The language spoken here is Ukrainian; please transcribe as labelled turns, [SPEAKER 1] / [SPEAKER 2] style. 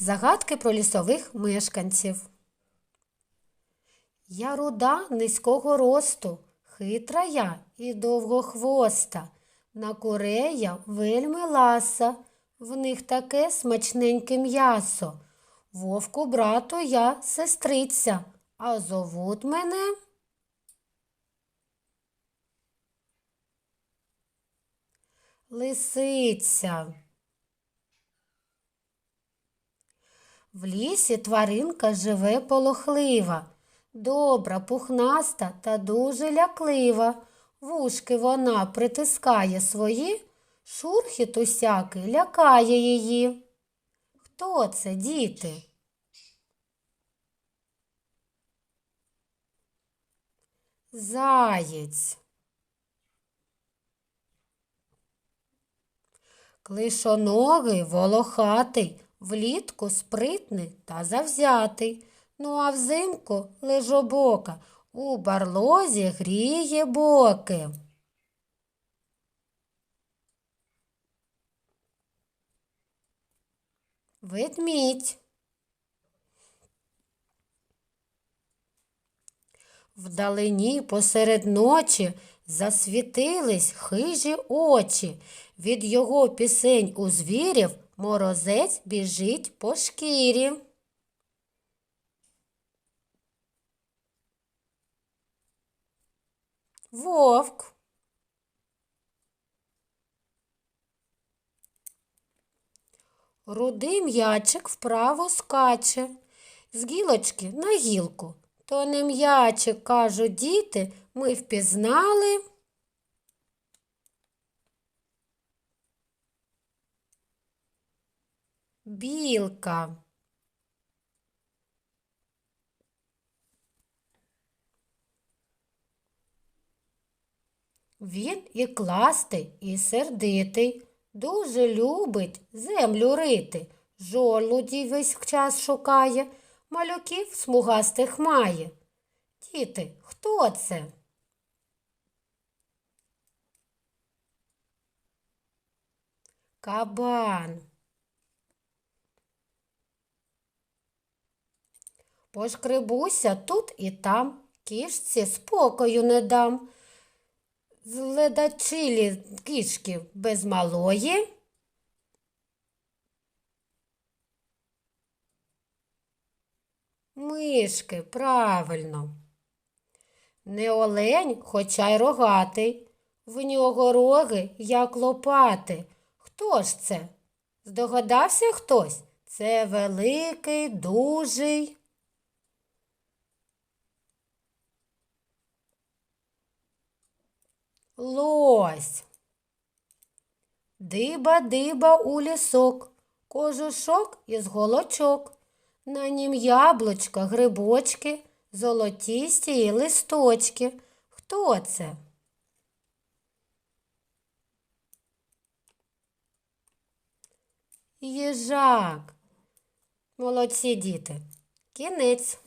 [SPEAKER 1] Загадки про лісових мешканців. Я руда низького росту, хитра я і довгохвоста. На курея вельми ласа, в них таке смачненьке м'ясо. Вовку брату я сестриця, а зовуть мене. Лисиця. В лісі тваринка живе полохлива, добра, пухнаста та дуже ляклива. Вушки вона притискає свої, шурхіт усякий лякає її. Хто це, діти? Заєць. Клишоногий, волохатий, влітку спритний та завзятий. Ну а взимку лежобока у барлозі гріє боки. Ведмідь. Вдалині посеред ночі засвітились хижі очі. Від його пісень у звірів морозець біжить по шкірі. Вовк. Рудий м'ячик вправо скаче, з гілочки на гілку. То не м'ячик, кажуть діти, ми впізнали. Білка. Він і кластий, і сердитий, дуже любить землю рити, жолудів весь час шукає, малюків смугастих має. Діти, хто це? Кабан. Пошкребуся тут і там, кішці спокою не дам. Зледачилі кішки без малої. Мишки, правильно. Не олень, хоча й рогатий. В нього роги, як лопати. Хто ж це? Здогадався хтось? Це великий, дужий. Лось. Диба-диба у лісок, кожушок із голочок. На нім яблучка, грибочки, золотісті й листочки. Хто це? Їжак. Молодці діти. Кінець.